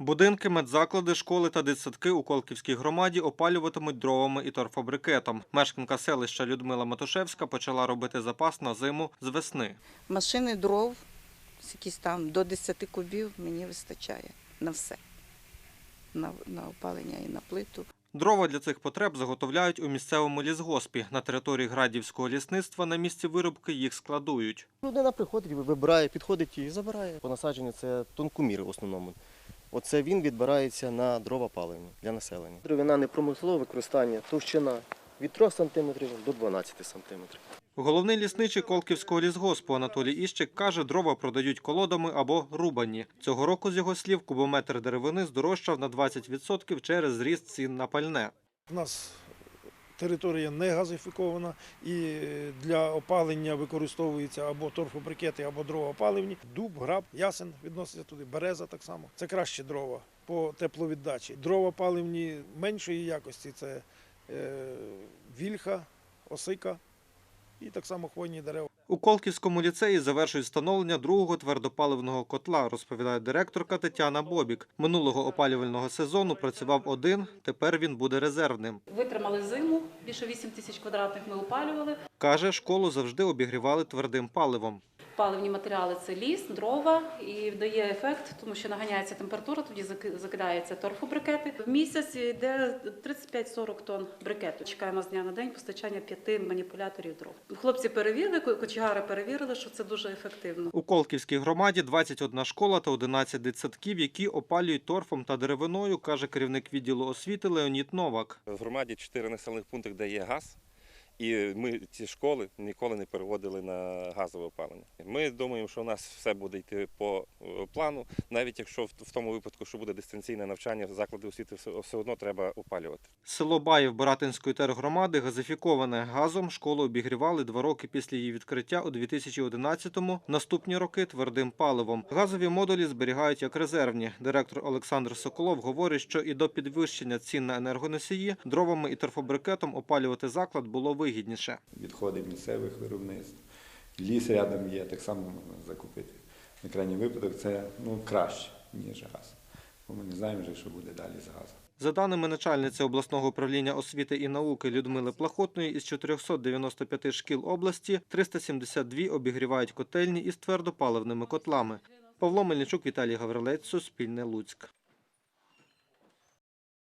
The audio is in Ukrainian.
Будинки, медзаклади, школи та дитсадки у Колківській громаді опалюватимуть дровами і торфобрикетом. Мешканка селища Людмила Матушевська почала робити запас на зиму з весни. Машини дров, якісь там до 10 кубів мені вистачає на все. На, на опалення і на плиту. Дрова для цих потреб заготовляють у місцевому лісгоспі. На території Градівського лісництва на місці виробки їх складують. Людина приходить, вибирає, підходить і забирає. По насадженню це тонкомір в основному. Оце він відбирається на дрова паливні для населення. Дровина не промислове використання, товщина від 3 см до 12 см. Головний лісничий Колківського лісгоспу Анатолій Іщик каже, дрова продають колодами або рубані. Цього року, з його слів, кубометр деревини здорожчав на 20% через зріст цін на пальне. У нас територія не газифікована і для опалення використовуються або торфобрикети, або дрова опаливні. Дуб, граб, ясен відноситься туди, береза так само. Це краще дрова по тепловіддачі. Дрова паливні меншої якості це е, вільха, осика і так само хвойні дерева. У Колківському ліцеї завершують встановлення другого твердопаливного котла, розповідає директорка Тетяна Бобік. Минулого опалювального сезону працював один, тепер він буде резервним. Витримали зиму, більше 8 тисяч квадратних ми опалювали. Каже, школу завжди обігрівали твердим паливом. Паливні матеріали це ліс, дрова і дає ефект, тому що наганяється температура, тоді заки- закидаються торфобрикети. В місяць йде 35-40 тонн брикету. Чекаємо з дня на день постачання п'яти маніпуляторів дров. Хлопці перевірили, ко- кочегари перевірили, що це дуже ефективно. У Колківській громаді 21 школа та 11 дитсадків, які опалюють торфом та деревиною, каже керівник відділу освіти Леонід Новак. В громаді чотири населених пункти, де є газ, і ми ці школи ніколи не переводили на газове опалення. Ми думаємо, що у нас все буде йти по е, плану, навіть якщо в тому випадку, що буде дистанційне навчання, заклади освіти все, одно треба опалювати. Село Баїв Баратинської тергромади газифіковане газом. Школу обігрівали два роки після її відкриття у 2011-му. Наступні роки твердим паливом. Газові модулі зберігають як резервні. Директор Олександр Соколов говорить, що і до підвищення цін на енергоносії дровами і торфобрикетом опалювати заклад було вигідніше. відходи місцевих виробництв. Ліс рядом є, так само можна закупити. На крайній випадок це ну, краще, ніж газ. Бо ми не знаємо вже, що буде далі з газом. За даними начальниці обласного управління освіти і науки Людмили Плахотної, із 495 шкіл області 372 обігрівають котельні із твердопаливними котлами. Павло Мельничук, Віталій Гаврилець, Суспільне Луцьк.